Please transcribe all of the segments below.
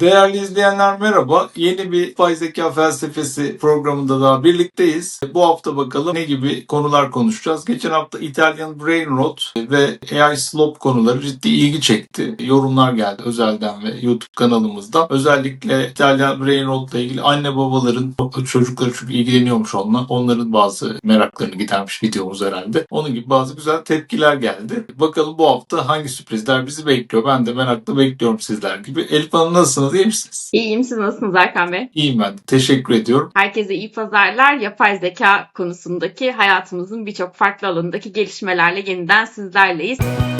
Değerli izleyenler merhaba. Yeni bir Yapay Zeka Felsefesi programında daha birlikteyiz. Bu hafta bakalım ne gibi konular konuşacağız. Geçen hafta Italian Brain Rot ve AI Slop konuları ciddi ilgi çekti. Yorumlar geldi özelden ve YouTube kanalımızda. Özellikle Italian Brain Rot ile ilgili anne babaların çocukları çünkü ilgileniyormuş onunla. Onların bazı meraklarını gidermiş videomuz herhalde. Onun gibi bazı güzel tepkiler geldi. Bakalım bu hafta hangi sürprizler bizi bekliyor. Ben de merakla bekliyorum sizler gibi. Elif Hanım nasılsınız? İyi misiniz? İyiyim siz nasılsınız Erkan Bey? İyiyim ben. Teşekkür ediyorum. Herkese iyi pazarlar. Yapay zeka konusundaki hayatımızın birçok farklı alanındaki gelişmelerle yeniden sizlerleyiz. Bu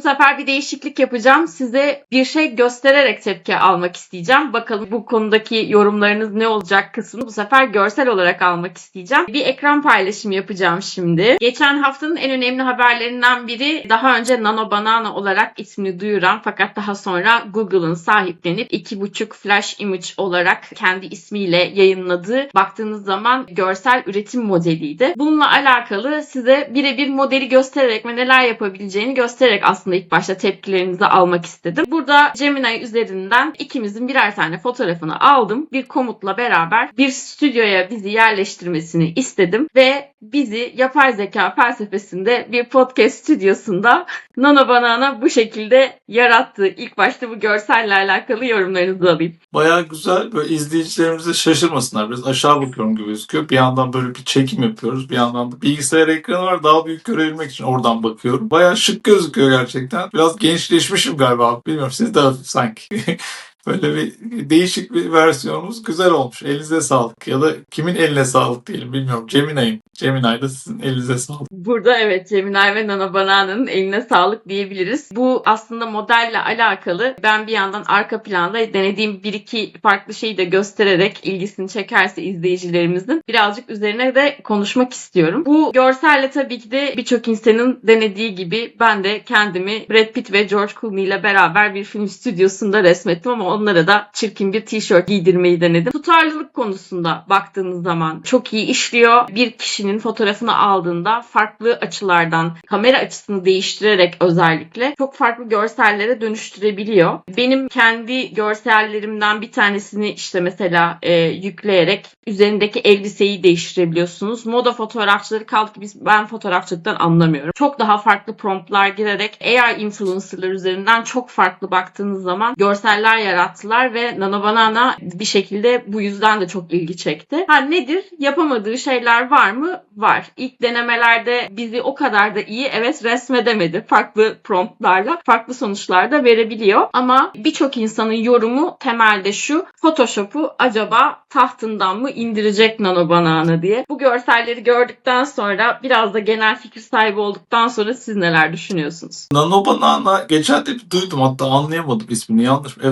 sefer bir değişiklik yapacağım. Size bir şey göstererek tepki almak isteyeceğim. Bakalım bu konudaki yorumlarınız ne olacak kısmını bu sefer görsel olarak almak isteyeceğim. Bir ekran paylaşımı yapacağım şimdi. Geçen haftanın en önemli haberlerinden biri daha önce Nano Banana olarak ismini duyuran fakat daha sonra Google'ın sahiplenip 2.5 Flash Image olarak kendi ismiyle yayınladığı baktığınız zaman görsel üretim modeliydi. Bununla alakalı size birebir modeli göstererek ve neler yapabileceğini göstererek aslında ilk başta tepkilerinizi almak istedim. Burada Gemini üzerinden ikimizin birer tane fotoğrafını aldım. Bir komutla beraber bir stüdyoya bizi yerleştirmesini istedim ve bizi yapay zeka felsefesinde bir podcast stüdyosunda Nano Banana bu şekilde yarattı. İlk başta bu görselle alakalı yorumlarınızı alayım. Bayağı güzel. Böyle izleyicilerimiz de şaşırmasınlar. Biraz aşağı bakıyorum gibi gözüküyor. Bir yandan böyle bir çekim yapıyoruz. Bir yandan da bilgisayar ekranı var. Daha büyük görebilmek için oradan bakıyorum. Bayağı şık gözüküyor gerçekten. Biraz gençleşmişim galiba. Bilmiyorum siz de sanki. Böyle bir değişik bir versiyonumuz güzel olmuş. Elinize sağlık. Ya da kimin eline sağlık diyelim bilmiyorum. Gemini'nin. Gemini'de sizin elinize sağlık. Burada evet Gemini ve Nano Banana'nın eline sağlık diyebiliriz. Bu aslında modelle alakalı. Ben bir yandan arka planda denediğim bir iki farklı şeyi de göstererek ilgisini çekerse izleyicilerimizin birazcık üzerine de konuşmak istiyorum. Bu görselle tabii ki de birçok insanın denediği gibi ben de kendimi Brad Pitt ve George Clooney ile beraber bir film stüdyosunda resmettim ama onlara da çirkin bir tişört giydirmeyi denedim. Tutarlılık konusunda baktığınız zaman çok iyi işliyor. Bir kişinin fotoğrafını aldığında farklı açılardan kamera açısını değiştirerek özellikle çok farklı görsellere dönüştürebiliyor. Benim kendi görsellerimden bir tanesini işte mesela e, yükleyerek üzerindeki elbiseyi değiştirebiliyorsunuz. Moda fotoğrafçıları kaldı ki biz, ben fotoğrafçılıktan anlamıyorum. Çok daha farklı promptlar girerek AI influencerlar üzerinden çok farklı baktığınız zaman görseller yarattılar ve Nano Banana bir şekilde bu yüzden de çok ilgi çekti. Ha nedir? Yapamadığı şeyler var mı? Var. İlk denemelerde bizi o kadar da iyi evet resmedemedi. Farklı promptlarla farklı sonuçlar da verebiliyor. Ama birçok insanın yorumu temelde şu. Photoshop'u acaba tahtından mı indirecek Nano Banana diye. Bu görselleri gördükten sonra biraz da genel fikir sahibi olduktan sonra siz neler düşünüyorsunuz? Nano Banana geçen de duydum hatta anlayamadım ismini yanlış mı?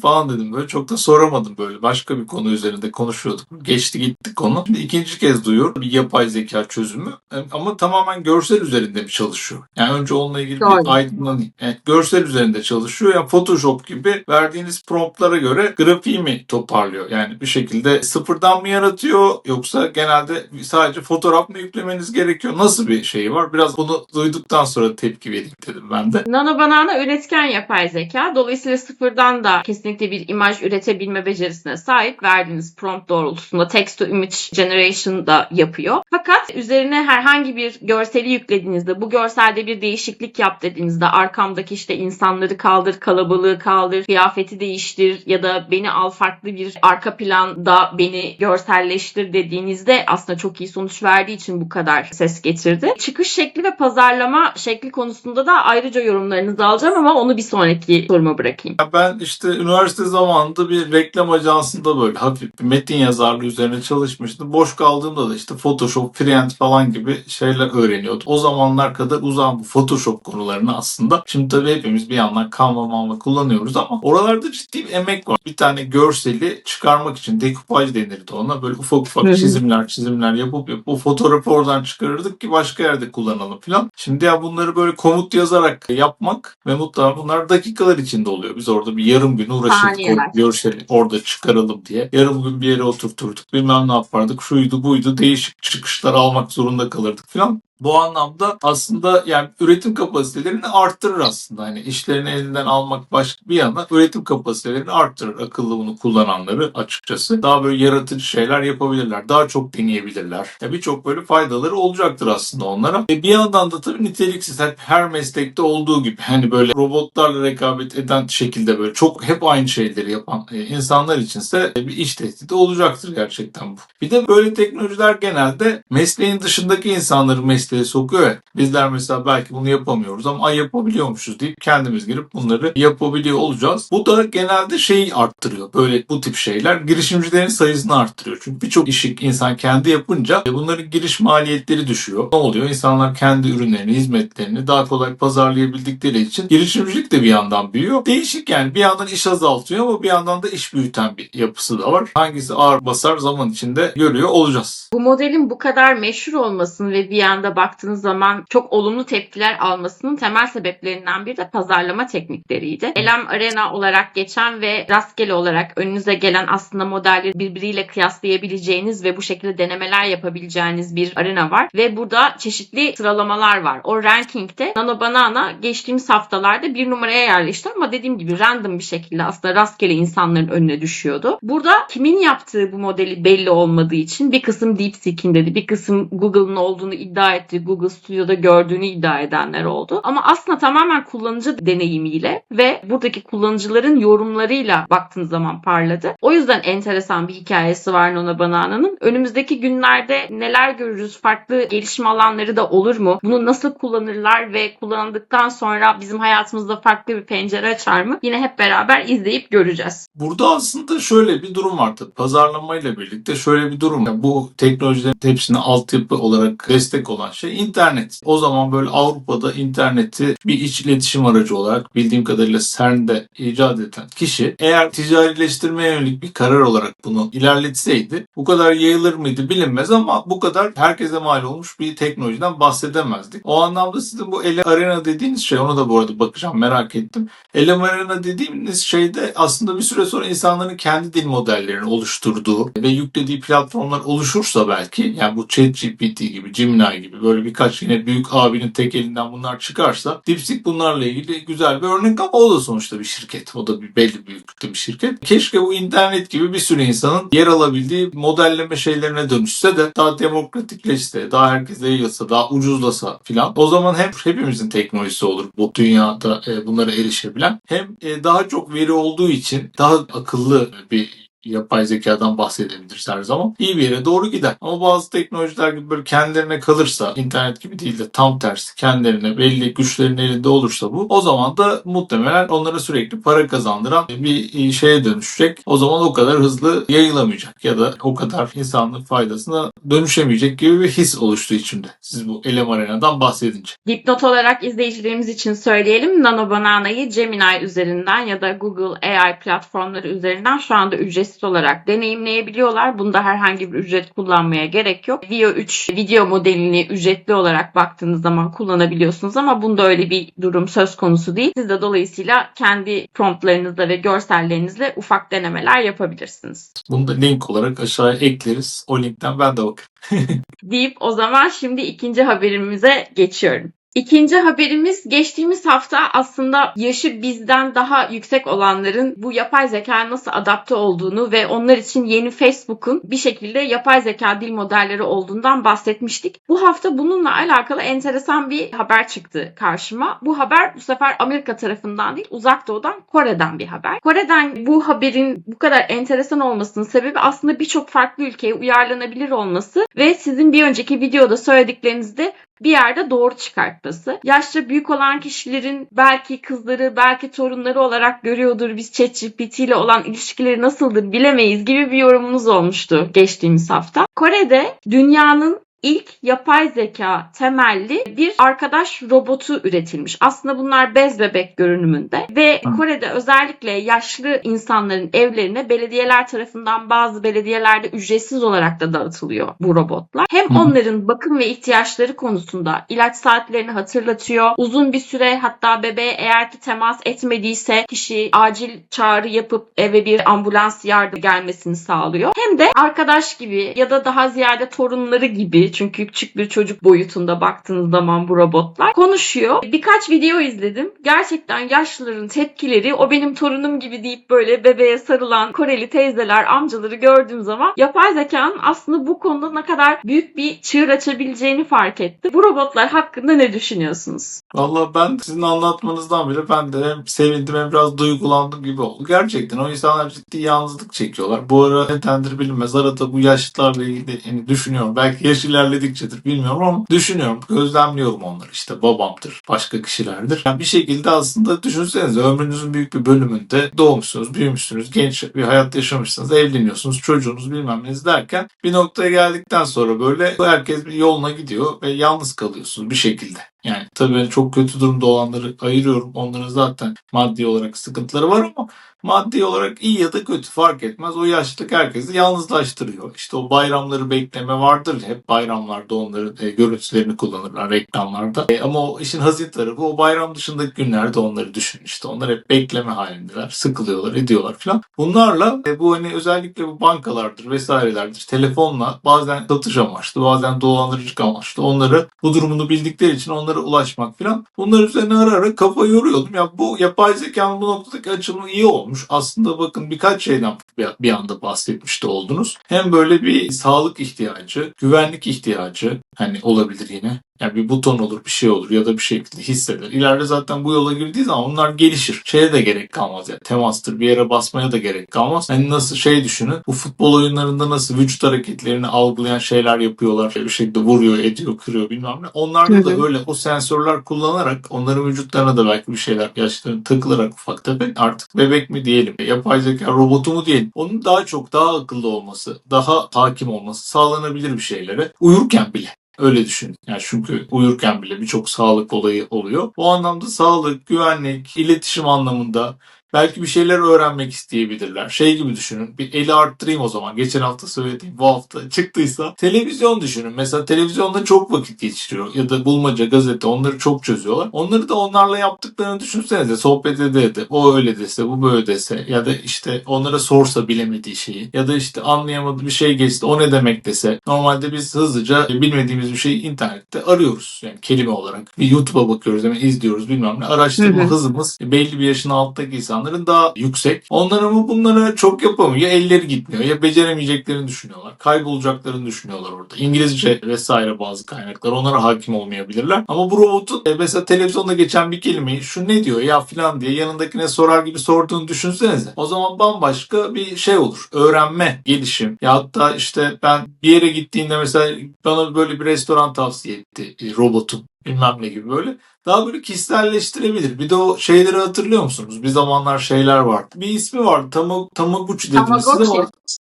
Falan dedim böyle çok da soramadım böyle. Başka bir konu üzerinde konuşuyorduk. Geçti gitti konu. Şimdi ikinci kez duyuyorum bir yapay zeka çözümü E, ama tamamen görsel üzerinde mi çalışıyor? Yani önce onunla ilgili Doğru. bir aydınlanayım. Evet, görsel üzerinde çalışıyor. Yani Photoshop gibi verdiğiniz promptlara göre grafiği mi toparlıyor? Yani bir şekilde sıfırdan mı yaratıyor yoksa genelde sadece fotoğraf mı yüklemeniz gerekiyor? Nasıl bir şeyi var? Biraz bunu duyduktan sonra tepki vereyim dedim ben de. Nano Banana üretken yapay zeka. Dolayısıyla sıfırdan da kesinlikle bir imaj üretebilme becerisine sahip. Verdiğiniz prompt doğrultusunda text to image generation da yapıyor. Fakat üzerine herhangi bir görseli yüklediğinizde, bu görselde bir değişiklik yap dediğinizde arkamdaki işte insanları kaldır, kalabalığı kaldır, kıyafeti değiştir ya da beni al farklı bir arka planda beni görselleştir dediğinizde aslında çok iyi sonuç verdiği için bu kadar ses getirdi. Çıkış şekli ve pazarlama şekli konusunda da ayrıca yorumlarınızı alacağım ama onu bir sonraki soruma bırakayım. Ya Ben işte üniversite zamanında bir reklam ajansında böyle hafif bir metin yazarlığı üzerine çalışmıştım. Boş kaldığımda da işte Photoshop, Freehand falan gibi şeyler öğreniyordum. O zamanlar kadar uzağım bu Photoshop konularını aslında. Şimdi tabii hepimiz bir yandan Canva Manva kullanıyoruz ama oralarda ciddi bir emek var. Bir tane görseli çıkarmak için dekupaj denirdi ona. Böyle ufak ufak çizimler çizimler yapıp yapıp o fotoğrafı oradan çıkarırdık ki başka yerde kullanalım falan. Şimdi ya bunları böyle komut yazarak yapmak ve mutlaka bunlar dakikalar içinde oluyor. Biz orada bir yarım gün uğraşıyoruz Saniyeler. o görseli orada çıkaralım diye. Yarım gün bir yere oturturduk. Bilmem ne yapardık. Şuydu buydu değişik çıkışlar almak zorunda kalırdık falan. Bu anlamda aslında yani üretim kapasitelerini arttırır aslında. Hani işlerini elinden almak başka bir yana üretim kapasitelerini arttırır. Akıllı bunu kullananları açıkçası. Daha böyle yaratıcı şeyler yapabilirler. Daha çok deneyebilirler. Ya Birçok böyle faydaları olacaktır aslında onlara. E bir yandan da tabii niteliksiz hep her meslekte olduğu gibi hani böyle robotlarla rekabet eden şekilde böyle çok hep aynı şeyleri yapan e, insanlar içinse e, bir iş tehdidi olacaktır gerçekten bu. Bir de böyle teknolojiler genelde mesleğin dışındaki insanları mesleğe sokuyor ya. Bizler mesela belki bunu yapamıyoruz ama ay yapabiliyormuşuz deyip kendimiz girip bunları yapabiliyor olacağız. Bu da genelde şeyi arttırıyor. Böyle bu tip şeyler girişimcilerin sayısını arttırıyor. Çünkü birçok işi insan kendi yapınca e, bunların giriş maliyetleri düşüyor. Ne oluyor? İnsanlar kendi ürünlerini, hizmetlerini daha kolay pazarlayabildikleri için girişimcilik de bir yandan büyüyor. Değişik yani bir yandan iş azaltıyor ama bir yandan da iş büyüten bir yapısı da var. Hangisi ağır basar zaman içinde görüyor olacağız. Bu modelin bu kadar meşhur olmasının ve bir yanda baktığınız zaman çok olumlu tepkiler almasının temel sebeplerinden biri de pazarlama teknikleriydi. Elem Arena olarak geçen ve rastgele olarak önünüze gelen aslında modelleri birbiriyle kıyaslayabileceğiniz ve bu şekilde denemeler yapabileceğiniz bir arena var. Ve burada çeşitli sıralamalar var. O rankingde Nano Banana geçtiğimiz haftalarda bir numaraya yerleşti ama dediğim gibi random bir şekilde aslında rastgele insanların önüne düşüyordu. Burada kimin yaptığı bu modeli belli olmadığı için bir kısım DeepSeek'in dedi, bir kısım Google'ın olduğunu iddia etti, Google Studio'da gördüğünü iddia edenler oldu. Ama aslında tamamen kullanıcı deneyimiyle ve buradaki kullanıcıların yorumlarıyla baktığınız zaman parladı. O yüzden enteresan bir hikayesi var Nona Banana'nın. Önümüzdeki günlerde neler görürüz? Farklı gelişme alanları da olur mu? Bunu nasıl kullanırlar ve kullanıldıktan sonra bizim hayatımızda farklı bir pencere açar mı? Yine hep beraber izleyip göreceğiz. Burada aslında şöyle bir durum var tabii. Pazarlamayla birlikte şöyle bir durum. var. Bu teknolojilerin hepsine altyapı olarak destek olan şey internet. O zaman böyle Avrupa'da interneti bir iç iletişim aracı olarak bildiğim kadarıyla CERN'de icat eden kişi eğer ticarileştirmeye yönelik bir karar olarak bunu ilerletseydi bu kadar yayılır mıydı bilinmez ama bu kadar herkese mal olmuş bir teknolojiden bahsedemezdik. O anlamda sizin bu Ele Arena dediğiniz şey ona da bu arada bakacağım merak ettim. Elem Arena dediğimiz şeyde aslında bir süre sonra insanların kendi dil modellerini oluşturduğu ve yüklediği platformlar oluşursa belki yani bu ChatGPT gibi, Gemini gibi böyle birkaç yine büyük abinin tek elinden bunlar çıkarsa DeepSeek bunlarla ilgili güzel bir örnek ama o da sonuçta bir şirket. O da bir belli büyüklükte bir şirket. Keşke bu internet gibi bir sürü insanın yer alabildiği modelleme şeylerine dönüşse de daha demokratikleşse, daha herkese yayılsa, daha ucuzlasa filan. O zaman hem hepimizin teknolojisi olur bu dünyada e, bunlara erişebilen hem e, daha çok veri olduğu için daha akıllı bir yapay zekadan bahsedebiliriz her zaman. İyi bir yere doğru gider. Ama bazı teknolojiler gibi böyle kendilerine kalırsa, internet gibi değil de tam tersi kendilerine belli güçlerin elinde olursa bu o zaman da muhtemelen onlara sürekli para kazandıran bir şeye dönüşecek. O zaman o kadar hızlı yayılamayacak ya da o kadar insanlık faydasına dönüşemeyecek gibi bir his oluştu içimde. Siz bu Elem Arena'dan bahsedince. Dipnot olarak izleyicilerimiz için söyleyelim. Nano Banana'yı Gemini üzerinden ya da Google AI platformları üzerinden şu anda ücretsiz olarak deneyimleyebiliyorlar. Bunda herhangi bir ücret kullanmaya gerek yok. Vio 3 video modelini ücretli olarak baktığınız zaman kullanabiliyorsunuz ama bunda öyle bir durum söz konusu değil. Siz de dolayısıyla kendi promptlarınızla ve görsellerinizle ufak denemeler yapabilirsiniz. Bunu da link olarak aşağıya ekleriz. O linkten ben de bakarım. deyip o zaman şimdi ikinci haberimize geçiyorum. İkinci haberimiz geçtiğimiz hafta aslında yaşı bizden daha yüksek olanların bu yapay zeka nasıl adapte olduğunu ve onlar için yeni Facebook'un bir şekilde yapay zeka dil modelleri olduğundan bahsetmiştik. Bu hafta bununla alakalı enteresan bir haber çıktı karşıma. Bu haber bu sefer Amerika tarafından değil uzak doğudan Kore'den bir haber. Kore'den bu haberin bu kadar enteresan olmasının sebebi aslında birçok farklı ülkeye uyarlanabilir olması ve sizin bir önceki videoda söylediklerinizde bir yerde doğru çıkartması. Yaşça büyük olan kişilerin belki kızları, belki torunları olarak görüyordur. Biz ChatGPT ile olan ilişkileri nasıldır bilemeyiz gibi bir yorumunuz olmuştu geçtiğimiz hafta. Kore'de dünyanın ilk yapay zeka temelli bir arkadaş robotu üretilmiş. Aslında bunlar bez bebek görünümünde ve. Kore'de özellikle yaşlı insanların evlerine belediyeler tarafından bazı belediyelerde ücretsiz olarak da dağıtılıyor bu robotlar. Hem onların bakım ve ihtiyaçları konusunda ilaç saatlerini hatırlatıyor. Uzun bir süre hatta bebeğe eğer ki temas etmediyse kişi acil çağrı yapıp eve bir ambulans yardım gelmesini sağlıyor. Hem de arkadaş gibi ya da daha ziyade torunları gibi çünkü küçük bir çocuk boyutunda baktığınız zaman bu robotlar konuşuyor. Birkaç video izledim. Gerçekten yaşlıların tepkileri o benim torunum gibi deyip böyle bebeğe sarılan Koreli teyzeler, amcaları gördüğüm zaman yapay zekanın aslında bu konuda ne kadar büyük bir çığır açabileceğini fark ettim. Bu robotlar hakkında ne düşünüyorsunuz? Valla ben sizin anlatmanızdan bile ben de hem sevindim hem biraz duygulandım gibi oldu. Gerçekten o insanlar ciddi yalnızlık çekiyorlar. Bu ara nedendir bilinmez. Arada bu yaşlılarla ilgili yani düşünüyorum. Belki yaş ilerledikçedir bilmiyorum ama düşünüyorum. Gözlemliyorum onları. İşte babamdır, başka kişilerdir. Yani bir şekilde aslında düşünsenize ömrünüzün büyük bir bölümünde doğmuşsunuz, büyümüşsünüz, genç bir hayat yaşamışsınız, evleniyorsunuz, çocuğunuz bilmem ne derken bir noktaya geldikten sonra böyle herkes bir yoluna gidiyor ve yalnız kalıyorsunuz bir şekilde. Yani tabii ben çok kötü durumda olanları ayırıyorum. Onların zaten maddi olarak sıkıntıları var ama maddi olarak iyi ya da kötü fark etmez. O yaşlılık herkesi yalnızlaştırıyor. İşte o bayramları bekleme vardır. Hep bayramlarda onların e, görüntülerini kullanırlar reklamlarda. E, ama o işin hazin tarafı o bayram dışındaki günlerde onları düşün. İşte onlar hep bekleme halindeler. Sıkılıyorlar, ediyorlar falan. Bunlarla e, bu hani özellikle bu bankalardır vesairelerdir. Telefonla bazen satış amaçlı, bazen dolandırıcılık amaçlı. Onları bu durumunu bildikleri için onlara ulaşmak falan. Bunlar üzerine ara ara kafa yoruyordum. Ya bu yapay zekanın bu noktadaki açılımı iyi olmuş. Aslında bakın birkaç şeyden bir anda bahsetmiş de oldunuz. Hem böyle bir sağlık ihtiyacı, güvenlik ihtiyacı hani olabilir yine. Yani bir buton olur, bir şey olur ya da bir şekilde hisseder. İleride zaten bu yola girdiği zaman onlar gelişir. Şeye de gerek kalmaz yani. Temastır, bir yere basmaya da gerek kalmaz. Hani nasıl şey düşünün. Bu futbol oyunlarında nasıl vücut hareketlerini algılayan şeyler yapıyorlar. Bir şekilde vuruyor, ediyor, kırıyor bilmem ne. Onlarda Hı da hı. öyle o sensörler kullanarak onların vücutlarına da belki bir şeyler yaşlarına takılarak ufak tefek artık bebek mi diyelim, yapay zeka robotu mu diyelim. Onun daha çok daha akıllı olması, daha hakim olması sağlanabilir bir şeylere. Uyurken bile. Öyle düşün. Yani çünkü uyurken bile birçok sağlık olayı oluyor. O anlamda sağlık, güvenlik, iletişim anlamında belki bir şeyler öğrenmek isteyebilirler. Şey gibi düşünün. Bir eli arttırayım o zaman. Geçen hafta söylediğim bu hafta çıktıysa. Televizyon düşünün. Mesela televizyonda çok vakit geçiriyor. Ya da bulmaca, gazete onları çok çözüyorlar. Onları da onlarla yaptıklarını düşünsenize. Sohbet ede ede. O öyle dese, bu böyle dese. Ya da işte onlara sorsa bilemediği şeyi. Ya da işte anlayamadığı bir şey geçti. O ne demek dese. Normalde biz hızlıca bilmediğimiz bir şeyi internette arıyoruz. Yani kelime olarak. Bir YouTube'a bakıyoruz hemen izliyoruz bilmem ne. Araştırma Hı hı. hızımız belli bir yaşın alttaki insanların daha yüksek. Onlar ama bunları çok yapamıyor. Ya elleri gitmiyor ya beceremeyeceklerini düşünüyorlar. Kaybolacaklarını düşünüyorlar orada. İngilizce vesaire bazı kaynaklar onlara hakim olmayabilirler. Ama bu robotun e, mesela televizyonda geçen bir kelimeyi şu ne diyor ya filan diye yanındakine sorar gibi sorduğunu düşünsenize. O zaman bambaşka bir şey olur. Öğrenme, gelişim. Ya hatta işte ben bir yere gittiğinde mesela bana böyle bir restoran tavsiye etti e, robotum bilmem ne gibi böyle. Daha böyle kişiselleştirebilir. Bir de o şeyleri hatırlıyor musunuz? Bir zamanlar şeyler vardı. Bir ismi vardı. Tama, Tamaguchi dediniz Tamagotchi.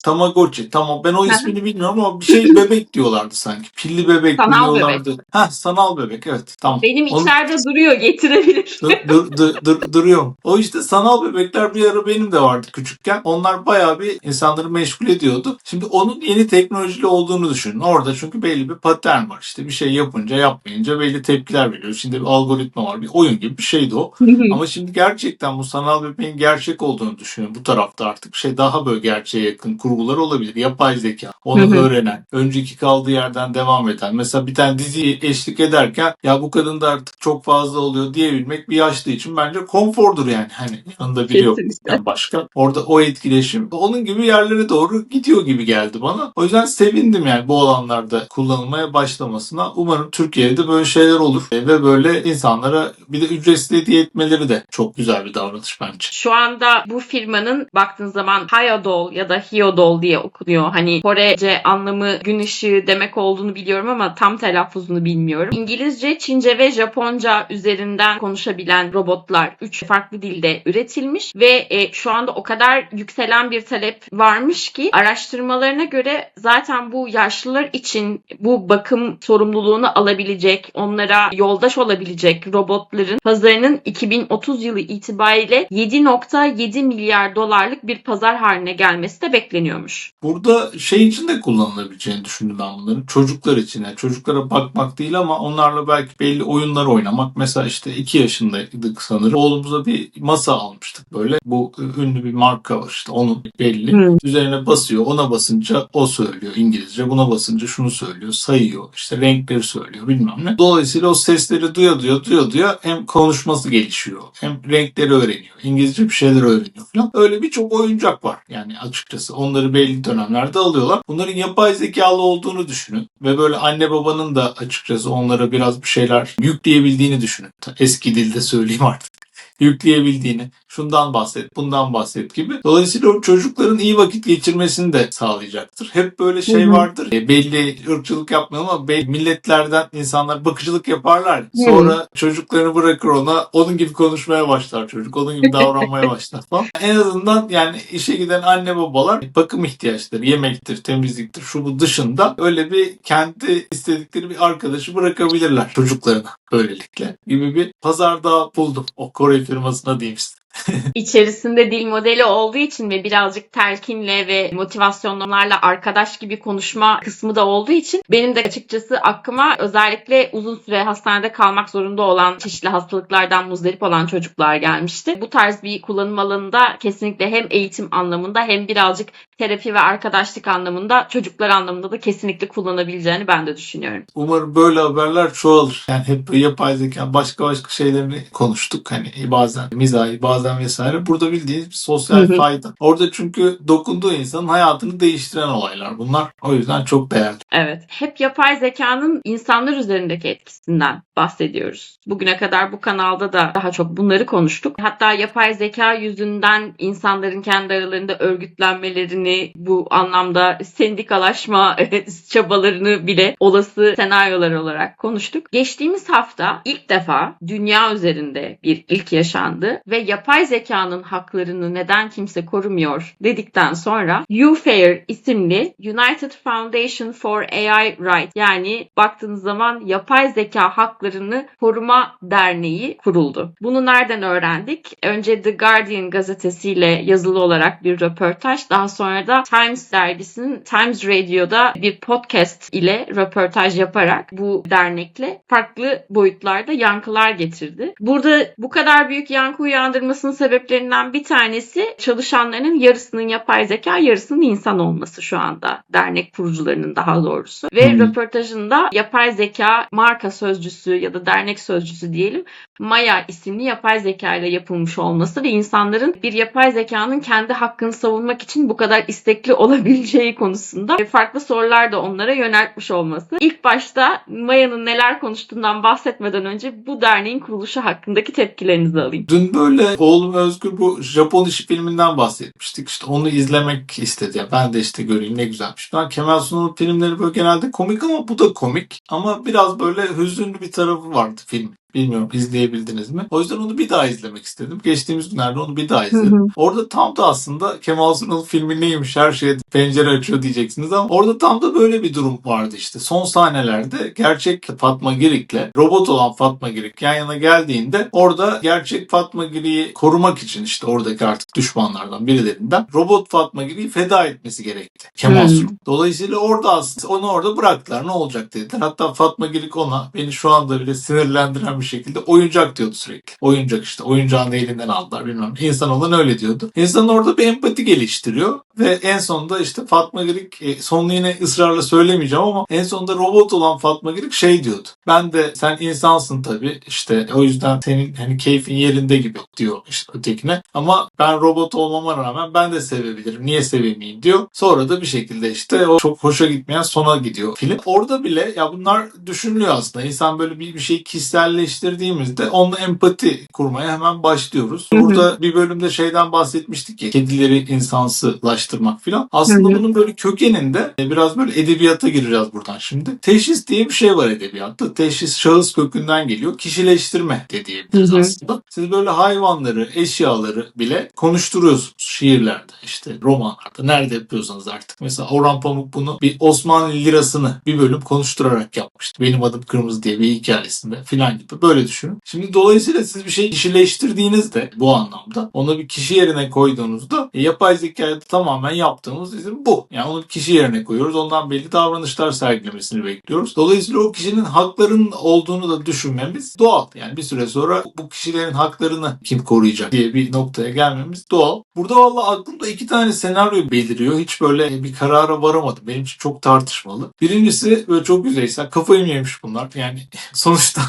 Ama Tamagotchi. Tamam ben o ismini bilmiyorum ama bir şey bebek diyorlardı sanki. Pilli bebek Sanal diyorlardı. Ha sanal bebek evet. Tamam. Benim Onu- içeride duruyor getirebilir. dur, dur, dur, dur- duruyorum. O işte sanal bebekler bir ara benim de vardı küçükken. Onlar bayağı bir insanları meşgul ediyordu. Şimdi onun yeni teknolojili olduğunu düşünün. Orada çünkü belli bir patern var. İşte bir şey yapınca yapmayınca belli tepkiler veriyor. Şimdi bir algoritma var. Bir oyun gibi bir şeydi o. Ama şimdi gerçekten bu sanal bebeğin gerçek olduğunu düşünün. Bu tarafta artık şey daha böyle gerçeğe yakın kurgular olabilir. Yapay zeka. Onu Hı hı. öğrenen, önceki kaldığı yerden devam eden. Mesela bir tane diziyi eşlik ederken ya bu kadın da artık çok fazla oluyor diyebilmek bir yaşlı için bence konfordur yani. Hani yanında biri yok. Yani başka. Orada o etkileşim onun gibi yerlere doğru gidiyor gibi geldi bana. O yüzden sevindim yani bu alanlarda kullanılmaya başlamasına. Umarım Türkiye'de böyle şeyler olur E, ve böyle insanlara bir de ücretsiz hediye etmeleri de çok güzel bir davranış bence. Şu anda bu firmanın baktığın zaman Hayodol ya da Hiodol Anadolu diye okunuyor. Hani Korece anlamı gün ışığı demek olduğunu biliyorum ama tam telaffuzunu bilmiyorum. İngilizce, Çince ve Japonca üzerinden konuşabilen robotlar 3 farklı dilde üretilmiş ve e, şu anda o kadar yükselen bir talep varmış ki araştırmalarına göre zaten bu yaşlılar için bu bakım sorumluluğunu alabilecek, onlara yoldaş olabilecek robotların pazarının 2030 yılı itibariyle 7.7 milyar dolarlık bir pazar haline gelmesi de bekleniyormuş. Burada şey için de kullanılabileceğini düşündüm ben bunların. Çocuklar için. Yani çocuklara bakmak değil ama onlarla belki belli oyunlar oynamak. Mesela işte 2 yaşındaydık sanırım. Oğlumuza bir masa almıştık böyle. Bu ünlü bir marka var işte onun belli. Hmm. Üzerine basıyor. Ona basınca o söylüyor İngilizce. Buna basınca şunu söylüyor. Sayıyor. işte renkleri söylüyor bilmem ne. Dolayısıyla o sesleri duya duya duya duya hem konuşması gelişiyor. Hem renkleri öğreniyor. İngilizce bir şeyler öğreniyor falan. Öyle birçok oyuncak var. Yani açıkçası onları belli dönemlerde alıyorlar. Bunların yapay zekalı olduğunu düşünün. Ve böyle anne babanın da açıkçası onlara biraz bir şeyler yükleyebildiğini düşünün. Eski dilde söyleyeyim artık yükleyebildiğini, şundan bahset, bundan bahset gibi. Dolayısıyla o çocukların iyi vakit geçirmesini de sağlayacaktır. Hep böyle şey vardır. E, belli ırkçılık yapmayalım ama belli milletlerden insanlar bakıcılık yaparlar. Sonra çocuklarını bırakır ona. Onun gibi konuşmaya başlar çocuk. Onun gibi davranmaya başlar falan. En azından yani işe giden anne babalar bakım ihtiyaçları, yemektir, temizliktir, şu bu dışında öyle bir kendi istedikleri bir arkadaşı bırakabilirler çocuklarına böylelikle gibi bir pazarda buldum. O Kore firmasına diyeyim size. İçerisinde dil modeli olduğu için ve birazcık telkinle ve motivasyonlarla arkadaş gibi konuşma kısmı da olduğu için benim de açıkçası aklıma özellikle uzun süre hastanede kalmak zorunda olan çeşitli hastalıklardan muzdarip olan çocuklar gelmişti. Bu tarz bir kullanım alanında kesinlikle hem eğitim anlamında hem birazcık terapi ve arkadaşlık anlamında çocuklar anlamında da kesinlikle kullanabileceğini ben de düşünüyorum. Umarım böyle haberler çoğalır. Yani hep yapay zeka başka başka şeylerini konuştuk. Hani bazen mizahi bazen vesaire. Burada bildiğiniz bir sosyal fayda. Orada çünkü dokunduğu insanın hayatını değiştiren olaylar bunlar. O yüzden çok değerli. Evet. Hep yapay zekanın insanlar üzerindeki etkisinden bahsediyoruz. Bugüne kadar bu kanalda da daha çok bunları konuştuk. Hatta yapay zeka yüzünden insanların kendi aralarında örgütlenmelerini, bu anlamda sendikalaşma çabalarını bile olası senaryolar olarak konuştuk. Geçtiğimiz hafta ilk defa dünya üzerinde bir ilk yaşandı ve yapay zekanın haklarını neden kimse korumuyor dedikten sonra UFAIR isimli United Foundation for AI Rights yani baktığınız zaman yapay zeka haklarını koruma derneği kuruldu. Bunu nereden öğrendik? Önce The Guardian gazetesiyle yazılı olarak bir röportaj, daha sonra da Times dergisinin Times Radio'da bir podcast ile röportaj yaparak bu dernekle farklı boyutlarda yankılar getirdi. Burada bu kadar büyük yankı uyandırmasının sebeplerinden bir tanesi çalışanlarının yarısının yapay zeka, yarısının insan olması şu anda. Dernek kurucularının daha doğrusu. Ve Hmm. röportajında yapay zeka marka sözcüsü ya da dernek sözcüsü diyelim Maya isimli yapay zeka ile yapılmış olması ve insanların bir yapay zekanın kendi hakkını savunmak için bu kadar istekli olabileceği konusunda farklı sorular da onlara yöneltmiş olması. İlk başta Maya'nın neler konuştuğundan bahsetmeden önce bu derneğin kuruluşu hakkındaki tepkilerinizi alayım. Dün böyle oğlum Özgür bu Japon işi filminden bahsetmiştik. İşte onu izlemek istedi. Ya ben de işte göreyim ne güzelmiş. Ben Kemal Sunal'ın filmleri böyle genelde komik ama bu da komik. Ama biraz böyle hüzünlü bir tarafı vardı film. Bilmiyorum izleyebildiniz mi? O yüzden onu bir daha izlemek istedim. Geçtiğimiz günlerde onu bir daha izledim. Hı hı. Orada tam da aslında Kemal Sunal filmi neymiş her şeye pencere açıyor diyeceksiniz ama orada tam da böyle bir durum vardı işte. Son sahnelerde gerçek Fatma Girik'le robot olan Fatma Girik yan yana geldiğinde orada gerçek Fatma Girik'i korumak için işte oradaki artık düşmanlardan birilerinden robot Fatma Girik'i feda etmesi gerekti. Kemal. Sunal. Dolayısıyla orada aslında onu orada bıraktılar. Ne olacak dediler. Hatta Fatma Girik ona beni şu anda bile sinirlendiren bir şekilde oyuncak diyordu sürekli. Oyuncak işte. Oyuncağını elinden aldılar bilmem. İnsan olan öyle diyordu. İnsan orada bir empati geliştiriyor ve en sonunda işte Fatma Girik e, sonunu yine ısrarla söylemeyeceğim ama en sonunda robot olan Fatma Girik şey diyordu. Ben de sen insansın tabii işte o yüzden senin hani keyfin yerinde gibi diyor işte ötekine. Ama ben robot olmama rağmen ben de sevebilirim. Niye sevemeyeyim diyor. Sonra da bir şekilde işte o çok hoşa gitmeyen sona gidiyor film. Orada bile ya bunlar düşünülüyor aslında. İnsan böyle bir, bir şeyi kişiselleştirdiğimizde onunla empati kurmaya hemen başlıyoruz. Burada bir bölümde şeyden bahsetmiştik ya kedileri insansılaştırmak araştırmak filan. Aslında bunun böyle kökeninde e, biraz böyle edebiyata gireceğiz buradan şimdi. Teşhis diye bir şey var edebiyatta. Teşhis şahıs kökünden geliyor. Kişileştirme de diyebiliriz Hı hı. aslında. Siz böyle hayvanları, eşyaları bile konuşturuyorsunuz şiirlerde, işte romanlarda, nerede yapıyorsanız artık. Mesela Orhan Pamuk bunu bir Osmanlı lirasını bir bölüm konuşturarak yapmıştı. Benim adım Kırmızı diye bir hikayesinde filan gibi. Böyle düşünün. Şimdi dolayısıyla siz bir şey kişileştirdiğinizde bu anlamda onu bir kişi yerine koyduğunuzda e, yapay zekayı da tamamen yaptığımız bizim bu. Yani onu kişi yerine koyuyoruz. Ondan belli davranışlar sergilemesini bekliyoruz. Dolayısıyla o kişinin haklarının olduğunu da düşünmemiz doğal. Yani bir süre sonra bu kişilerin haklarını kim koruyacak diye bir noktaya gelmemiz doğal. Burada valla aklımda iki tane senaryo beliriyor. Hiç böyle bir karara varamadım. Benim için çok tartışmalı. Birincisi böyle çok yüzeysel. Kafayı yemiş bunlar? Yani sonuçta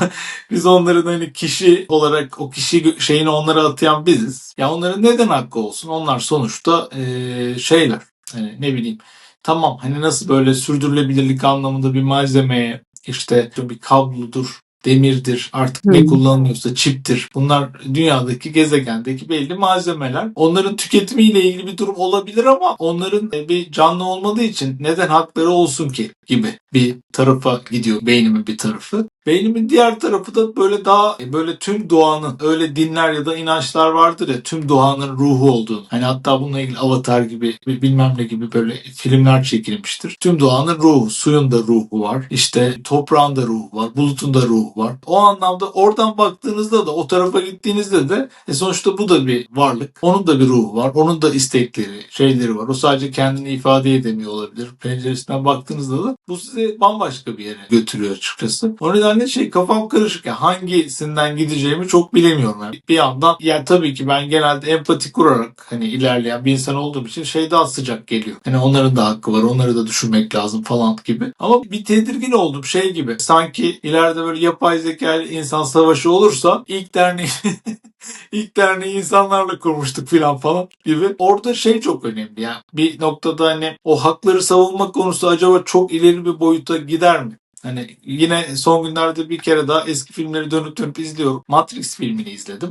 biz onların hani kişi olarak o kişi şeyini onlara atayan biziz. Ya onların neden hakkı olsun? Onlar sonuçta eee, şeyler. Hani ne bileyim. Tamam hani nasıl böyle sürdürülebilirlik anlamında bir malzemeye işte bir kablodur, demirdir, artık ne Hı. kullanılıyorsa çiptir. Bunlar dünyadaki gezegendeki belli malzemeler. Onların tüketimiyle ilgili bir durum olabilir ama onların e, bir canlı olmadığı için neden hakları olsun ki gibi bir tarafa gidiyor beynimin bir tarafı. Beynimin diğer tarafı da böyle daha e, böyle tüm doğanın öyle dinler ya da inançlar vardır ya tüm doğanın ruhu olduğunu. Hani hatta bununla ilgili Avatar gibi bilmem ne gibi böyle filmler çekilmiştir. Tüm doğanın ruhu, suyun da ruhu var. İşte toprağın da ruhu var, bulutun da ruhu var. O anlamda oradan baktığınızda da o tarafa gittiğinizde de e sonuçta bu da bir varlık. Onun da bir ruhu var. Onun da istekleri, şeyleri var. O sadece kendini ifade edemiyor olabilir. Penceresinden baktığınızda da bu sizi bambaşka bir yere götürüyor açıkçası. O nedenle şey kafam karışık. Yani hangisinden gideceğimi çok bilemiyorum. Yani bir yandan yani tabii ki ben genelde empati kurarak hani ilerleyen bir insan olduğum için şey daha sıcak geliyor. Hani onların da hakkı var. Onları da düşünmek lazım falan gibi. Ama bir tedirgin oldum şey gibi. Sanki ileride böyle yapay zeka ile insan savaşı olursa ilk derneği ilk derneği insanlarla kurmuştuk filan falan gibi. Orada şey çok önemli yani bir noktada hani o hakları savunma konusu acaba çok ileri bir boyuta gider mi? Hani yine son günlerde bir kere daha eski filmleri dönüp dönüp izliyorum. Matrix filmini izledim.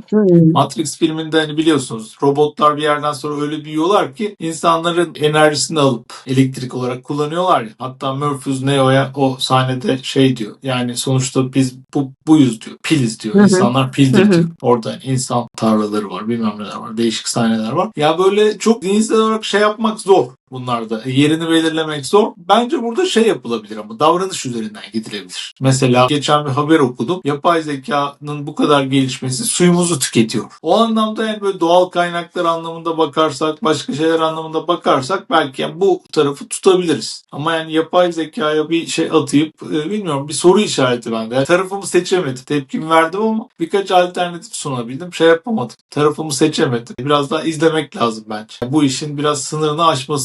Matrix filminde hani biliyorsunuz robotlar bir yerden sonra öyle büyüyorlar ki insanların enerjisini alıp elektrik olarak kullanıyorlar ya. Hatta Morpheus Neo'ya o sahnede şey diyor. Yani sonuçta biz bu buyuz diyor. Piliz diyor. İnsanlar pildir diyor. Orada hani insan tarlaları var bilmem neler var. Değişik sahneler var. Ya böyle çok zihinsel olarak şey yapmak zor bunlarda. Yerini belirlemek zor. Bence burada şey yapılabilir ama davranış üzerinden gidilebilir. Mesela geçen bir haber okudum. Yapay zekanın bu kadar gelişmesi suyumuzu tüketiyor. O anlamda yani böyle doğal kaynaklar anlamında bakarsak, başka şeyler anlamında bakarsak belki yani bu tarafı tutabiliriz. Ama yani yapay zekaya bir şey atayıp e, bilmiyorum bir soru işareti bende. Yani tarafımı seçemedim. Tepkimi verdim ama birkaç alternatif sunabildim. Şey yapamadım. Tarafımı seçemedim. Biraz daha izlemek lazım bence. Bu işin biraz sınırını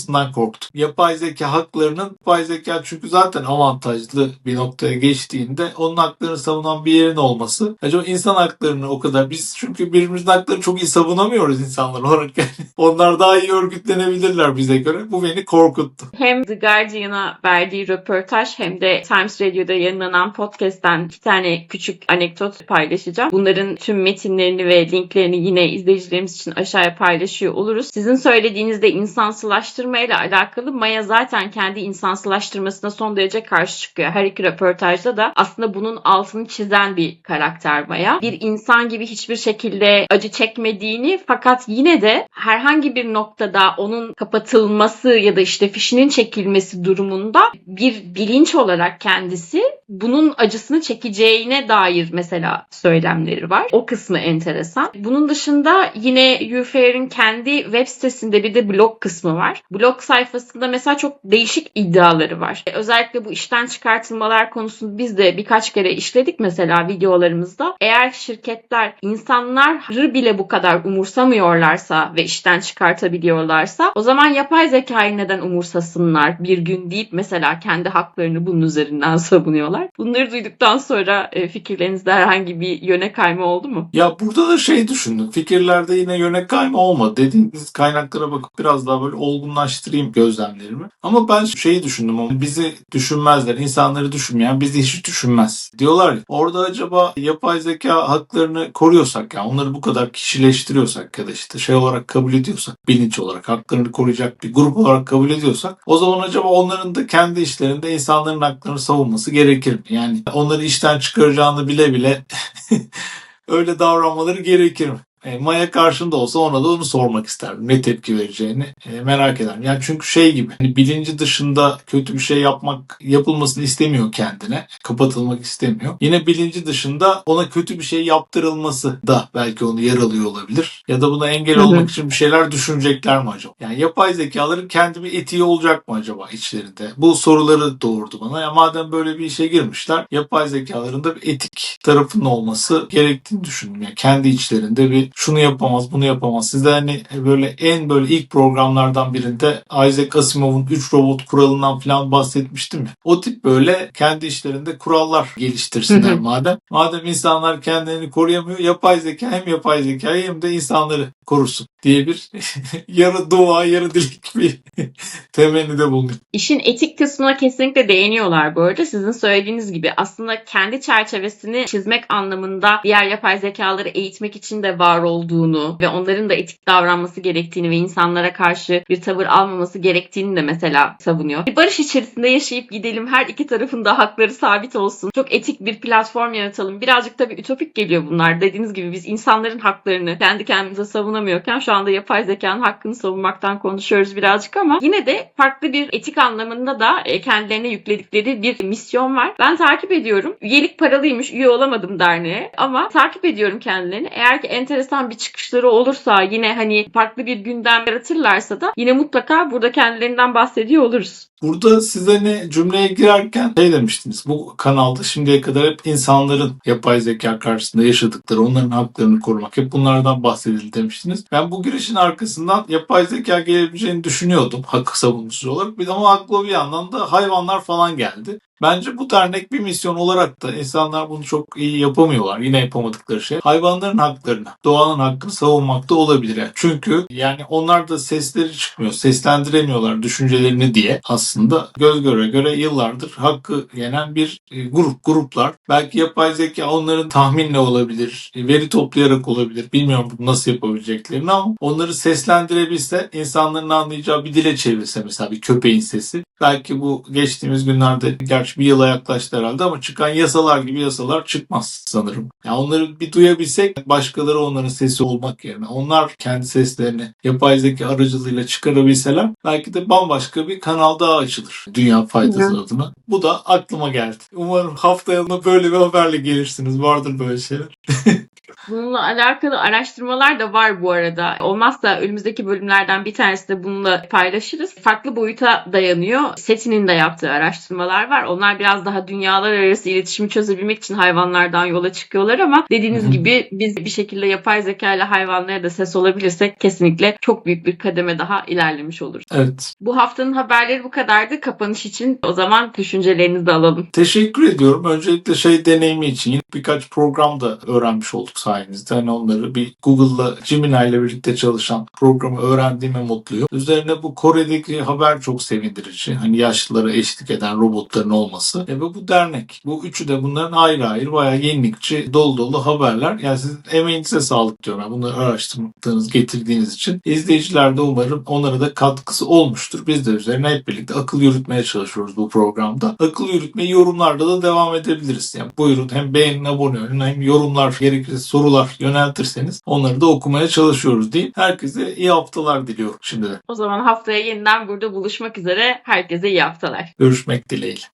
aşmasından korktum. Yapay zeka haklarının yapay zeka çünkü zaten avantajlı bir noktaya geçtiğinde onun haklarını savunan bir yerin olması. Acaba insan haklarını o kadar biz çünkü birbirimizin haklarını çok iyi savunamıyoruz insanlar olarak. Yani onlar daha iyi örgütlenebilirler bize göre. Bu beni korkuttu. Hem The Guardian'a verdiği röportaj hem de Times Radio'da yayınlanan podcast'ten iki tane küçük anekdot paylaşacağım. Bunların tüm metinlerini ve linklerini yine izleyicilerimiz için aşağıya paylaşıyor oluruz. Sizin söylediğinizde insansılaştırma ile alakalı Maya zaten kendi insansılaştırmasına son derece karşı çıkıyor. Her iki röportajda da aslında bunun altını çizen bir karakter Maya. Bir insan gibi hiçbir şekilde acı çekmediğini fakat yine de herhangi bir noktada onun kapatılması ya da işte fişinin çekilmesi durumunda bir bilinç olarak kendisi bunun acısını çekeceğine dair mesela söylemleri var. O kısmı enteresan. Bunun dışında yine Youfair'in kendi web sitesinde bir de blog kısmı var. Blog sayfasında mesela çok değişik iddiaları var. Özellikle bu işten çıkartılmalar konusunu biz de birkaç kere işledik mesela videolarımızda. Eğer şirketler insanları bile bu kadar umursamıyorlarsa ve işten çıkartabiliyorlarsa o zaman yapay zekayı neden umursasınlar bir gün deyip mesela kendi haklarını bunun üzerinden savunuyorlar. Bunları duyduktan sonra e, fikirlerinizde herhangi bir yöne kayma oldu mu? Ya burada da şey düşündüm. Fikirlerde yine yöne kayma olmadı. Dediğiniz kaynaklara bakıp biraz daha böyle olgunlaştırdım paylaştırayım gözlemlerimi. Ama ben şeyi düşündüm. Bizi düşünmezler. insanları düşünmeyen bizi hiç düşünmez. Diyorlar ya orada acaba yapay zeka haklarını koruyorsak ya onları bu kadar kişileştiriyorsak ya da işte şey olarak kabul ediyorsak bilinç olarak haklarını koruyacak bir grup olarak kabul ediyorsak o zaman acaba onların da kendi işlerinde insanların haklarını savunması gerekir mi? Yani onları işten çıkaracağını bile bile öyle davranmaları gerekir mi? E, Maya karşında olsa ona da onu sormak isterdim. Ne tepki vereceğini e, merak ederim. Yani çünkü şey gibi hani bilinci dışında kötü bir şey yapmak yapılmasını istemiyor kendine. Kapatılmak istemiyor. Yine bilinci dışında ona kötü bir şey yaptırılması da belki onu yaralıyor olabilir. Ya da buna engel Hı hı. olmak için bir şeyler düşünecekler mi acaba? Yani yapay zekaların kendi bir etiği olacak mı acaba içlerinde? Bu soruları doğurdu bana. Ya madem böyle bir işe girmişler yapay zekaların da bir etik tarafının olması gerektiğini düşündüm. Yani kendi içlerinde bir şunu yapamaz, bunu yapamaz. Siz de hani böyle en böyle ilk programlardan birinde Isaac Asimov'un 3 robot kuralından falan bahsetmiştim ya. O tip böyle kendi işlerinde kurallar geliştirsinler madem. Madem insanlar kendilerini koruyamıyor, yapay zeka hem yapay zekayı hem de insanları korusun diye bir yarı dua, yarı dilek bir temennide bulunuyor. İşin etik kısmına kesinlikle değiniyorlar bu arada. Sizin söylediğiniz gibi aslında kendi çerçevesini çizmek anlamında diğer yapay zekaları eğitmek için de var olduğunu ve onların da etik davranması gerektiğini ve insanlara karşı bir tavır almaması gerektiğini de mesela savunuyor. Bir barış içerisinde yaşayıp gidelim. Her iki tarafın da hakları sabit olsun. Çok etik bir platform yaratalım. Birazcık tabii ütopik geliyor bunlar. Dediğiniz gibi biz insanların haklarını kendi kendimize savunamıyorken şu anda yapay zekanın hakkını savunmaktan konuşuyoruz birazcık ama yine de farklı bir etik anlamında da e, kendilerine yükledikleri bir misyon var. Ben takip ediyorum. Üyelik paralıymış. Üye olamadım derneğe ama takip ediyorum kendilerini. Eğer ki enteresan bir çıkışları olursa yine hani farklı bir gündem yaratırlarsa da yine mutlaka burada kendilerinden bahsediyor oluruz. Burada siz hani cümleye girerken şey demiştiniz. Bu kanalda şimdiye kadar hep insanların yapay zeka karşısında yaşadıkları, onların haklarını korumak hep bunlardan bahsedildi demiştiniz. Ben bu girişin arkasından yapay zeka gelebileceğini düşünüyordum hak savunucusu olarak. Bir de ama aklıma bir yandan da hayvanlar falan geldi. Bence bu dernek bir misyon olarak da insanlar bunu çok iyi yapamıyorlar. Yine yapamadıkları şey. Hayvanların haklarını, doğanın hakkını savunmakta olabilir. Yani. Çünkü yani onlar da sesleri çıkmıyor, seslendiremiyorlar düşüncelerini diye aslında göz göre göre yıllardır hakkı yenen bir e, grup, gruplar. Belki yapay zeka onların tahminle olabilir, e, veri toplayarak olabilir. Bilmiyorum bunu nasıl yapabileceklerini ama onları seslendirebilse, insanların anlayacağı bir dile çevirse mesela bir köpeğin sesi. Belki bu geçtiğimiz günlerde gerçi bir yıla yaklaştı herhalde ama çıkan yasalar gibi yasalar çıkmaz sanırım. Yani onları bir duyabilsek başkaları onların sesi olmak yerine onlar kendi seslerini yapay zeka aracılığıyla çıkarabilseler belki de bambaşka bir kanal daha açılır dünya faydası adına. Bu da aklıma geldi. Umarım haftaya böyle bir haberle gelirsiniz. Vardır böyle şeyler. Bununla alakalı araştırmalar da var bu arada. Olmazsa önümüzdeki bölümlerden bir tanesi de bununla paylaşırız. Farklı boyuta dayanıyor. SETI'nin de yaptığı araştırmalar var. Onlar biraz daha dünyalar arası iletişimi çözebilmek için hayvanlardan yola çıkıyorlar ama dediğiniz gibi biz bir şekilde yapay zeka ile hayvanlara da ses olabilirsek kesinlikle çok büyük bir kademe daha ilerlemiş oluruz. Evet. Bu haftanın haberleri bu kadardı. Kapanış için o zaman düşüncelerinizi de alalım. Teşekkür ediyorum. Öncelikle şey deneyimi için yine birkaç program da öğrenmiş olduk sayenizde. Hani onları bir Google'la Gemini ile birlikte çalışan programı öğrendiğime mutluyum. Üzerine bu Kore'deki haber çok sevindirici. Hani yaşlılara eşlik eden robotların olması. E ve bu dernek. Bu üçü de bunların ayrı ayrı bayağı yenilikçi dolu dolu haberler. Yani sizin emeğinize sağlık diyorum. Yani bunları araştırdığınız, getirdiğiniz için. İzleyiciler de umarım onlara da katkısı olmuştur. Biz de üzerine hep birlikte akıl yürütmeye çalışıyoruz bu programda. Akıl yürütmeyi yorumlarda da devam edebiliriz. Yani buyurun hem beğenin, abone olun hem yorumlar, gerekirse sorular yöneltirseniz onları da okumaya çalışıyoruz diyeyim. Herkese iyi haftalar diliyorum şimdiden. O zaman haftaya yeniden burada buluşmak üzere. Herkese iyi haftalar. Görüşmek dileğiyle.